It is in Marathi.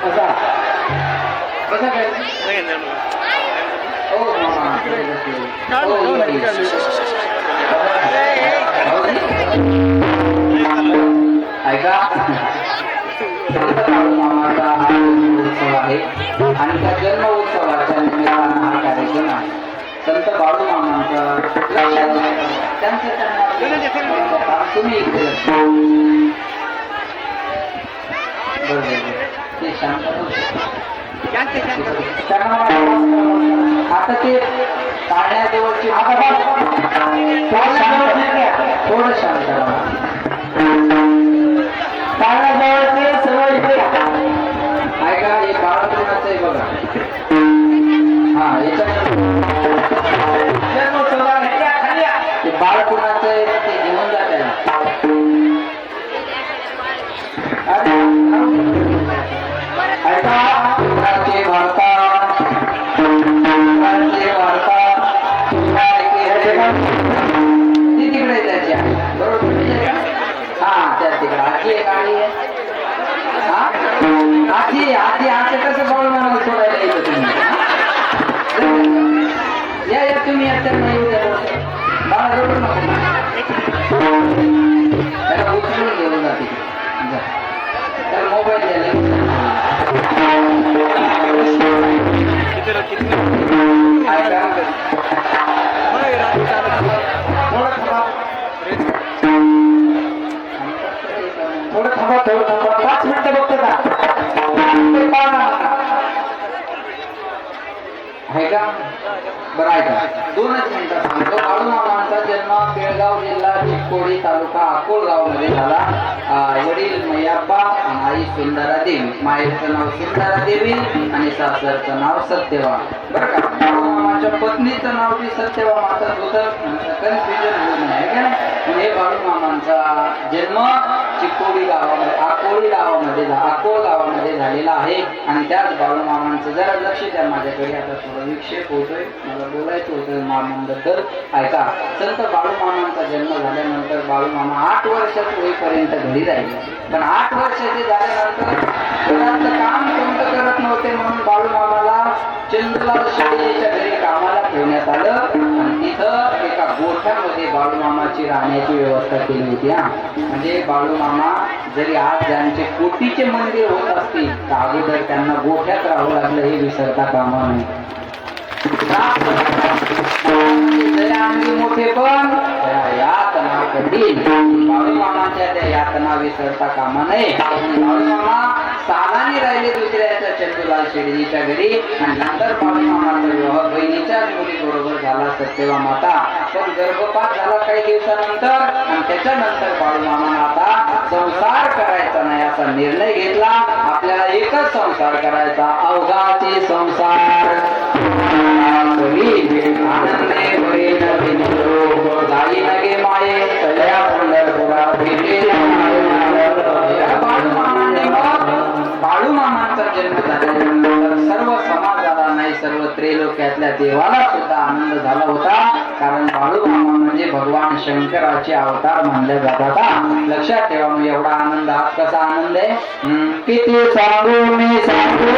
कसा कसा काय ओ ऐका मामाचा आहे आणि त्या जन्म उत्सवाच्या निमित्तानं हा कार्यक्रम आहे संत बाळू मामांचा लक्षात त्यांचं तुम्ही आता ते टाळण्याजवळची थोडं शांत आजी आजी आजी कसं बॉल मला सोडायला येतो तुम्ही? या या तुम्ही आता नाही उद्या बाळा रडू नको बरं ऐका दोनच मिनिटं सांगतो मामांचा जन्म बेळगाव जिल्हा चिकोडी तालुका अकोलगावमध्ये झाला. वडील मैयाप्पा आई सुंदरा देवी मायेचं नाव सुंदरा देवी आणि सासरचं नाव सत्यवा बरं का? मामाच्या पत्नीचं नाव ती सत्यवा माता दुसरं कन्फ्युजन होऊ नये हे बाळू मामांचा जन्म चिकोडी गावामध्ये आकोळी गावामध्ये झा- गावामध्ये झालेला आहे. आणि त्याच बाळू मामांचं जरा लक्ष द्या माझ्याकडे. आता थोडं विक्षेप होतोय. मला बोलायचं होतं मामांबद्दल. ऐका संत बाळू मामांचा जन्म झाल्यानंतर बाळू मामा आठ वर्षात होईपर्यंत घरी राहिले. पण आठ वर्षाचे झाल्यानंतर काम कोणतं करत नव्हते म्हणून बाळू मामाला चंद्रलाल शेळकेच्या एका गोठ्यामध्ये बाळूमामाची राहण्याची व्यवस्था केली होती हा. म्हणजे बाळूमामा जरी आज ज्यांचे कोटीचे मंदिर होत असतील तर अगोदर त्यांना गोठ्यात राहावं लागलं हे विसरता कामा नाही मोठे पण. त्या यातना कठीण. बाळूमामाच्या त्या यातना विसरता कामा नये. बाळूमामा सालानी राहिले दुसऱ्याच्या चंदूलाल शेडजीच्या घरी आणि नंतर बाळूमामाचा झाला सत्यवा माता पण गर्भपात झाला काही दिवसानंतर आणि त्याच्यानंतर बाळूमामान आता संसार करायचा नाही असा निर्णय घेतला. आपल्याला एकच संसार करायचा अवघाची संसार. आपल्या देवाला सुद्धा आनंद झाला होता. कारण बाळूब्रह्मा म्हणजे भगवान शंकराचे अवतार मानले जातात लक्षात ठेवा मग एवढा आनंद. हा कसा आनंद आहे? किती सांगू मी सांगू?